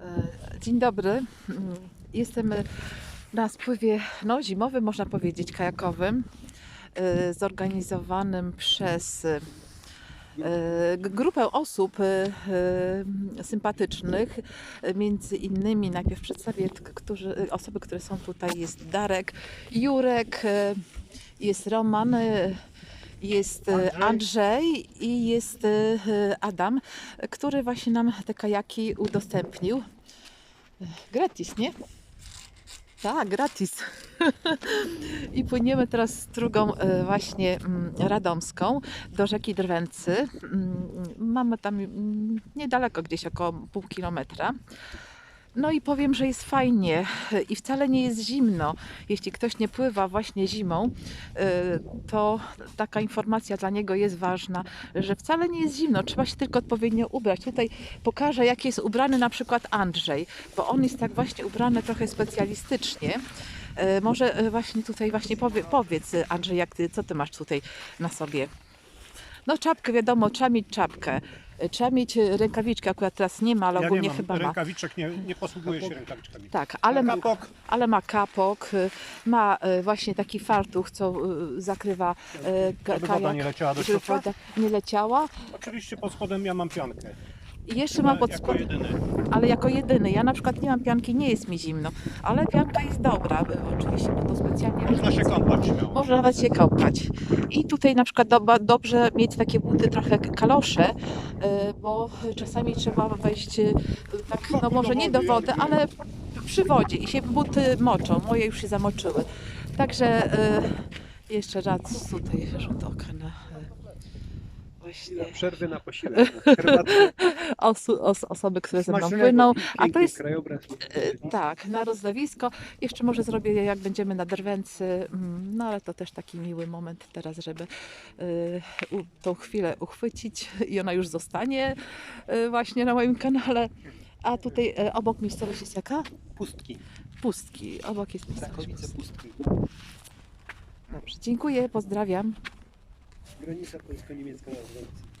E, Dzień dobry. Mm, Jestem na spływie no, zimowym, można powiedzieć, kajakowym, e, zorganizowanym przez e, grupę osób sympatycznych. Między innymi najpierw przedstawię, którzy, osoby, które są tutaj. Jest Darek, Jurek, jest Roman, jest e, Andrzej i jest e, Adam, który właśnie nam te kajaki udostępnił. Gratis, nie? Tak, gratis. I płyniemy teraz strugą e, właśnie mm, radomską do rzeki Drwęcy. Mm, Mamy tam mm, niedaleko, gdzieś około pół kilometra. No i powiem, że jest fajnie i wcale nie jest zimno. Jeśli ktoś nie pływa właśnie zimą, e, to taka informacja dla niego jest ważna, że wcale nie jest zimno, trzeba się tylko odpowiednio ubrać. Tutaj pokażę, jak jest ubrany na przykład Andrzej, bo on jest tak właśnie ubrany trochę specjalistycznie. E, Może e, właśnie tutaj właśnie powie, powiedz Andrzej, jak ty, co ty masz tutaj na sobie? No czapkę wiadomo, trzeba mieć czapkę. E, Trzeba mieć e, rękawiczki, akurat teraz nie ma, ale Ja ogólnie nie mam chyba ma. rękawiczek, nie, nie posługuję się rękawiczkami. Tak, ale ma, Kapok, ale ma kapok, y, ma y, właśnie taki fartuch, co y, zakrywa y, ka- żeby woda nie kajak, leciała do środka. nie leciała. Oczywiście pod spodem ja mam piankę. I jeszcze mam pod jedyny. ale jako jedyny. Ja na przykład nie mam pianki, nie jest mi zimno, ale pianka jest dobra, y, oczywiście, bo to specjalnie. Można się kąpać śmiało. Można nawet się kąpać. I tutaj na przykład doba, dobrze mieć takie buty trochę kalosze, y, bo czasami trzeba wejść y, tak, no może nie do wody, ale przy wodzie i się buty moczą. Moje już się zamoczyły. Także jeszcze raz tutaj rzut oka na właśnie Przerwy na posiłek. Osu, os, osoby, które ze mną płyną. A to jest krajobraz. Y, Tak, na rozdawisko. Jeszcze może zrobię, jak będziemy na drwęcy, mm, no ale to też taki miły moment teraz, żeby u, tą chwilę uchwycić i ona już zostanie y, właśnie na moim kanale. A tutaj obok miejscowość jest jaka? Pustki. Pustki. Obok jest miejscowość. Pustki. Dobrze, dziękuję, pozdrawiam. граница польско-немецкого называется.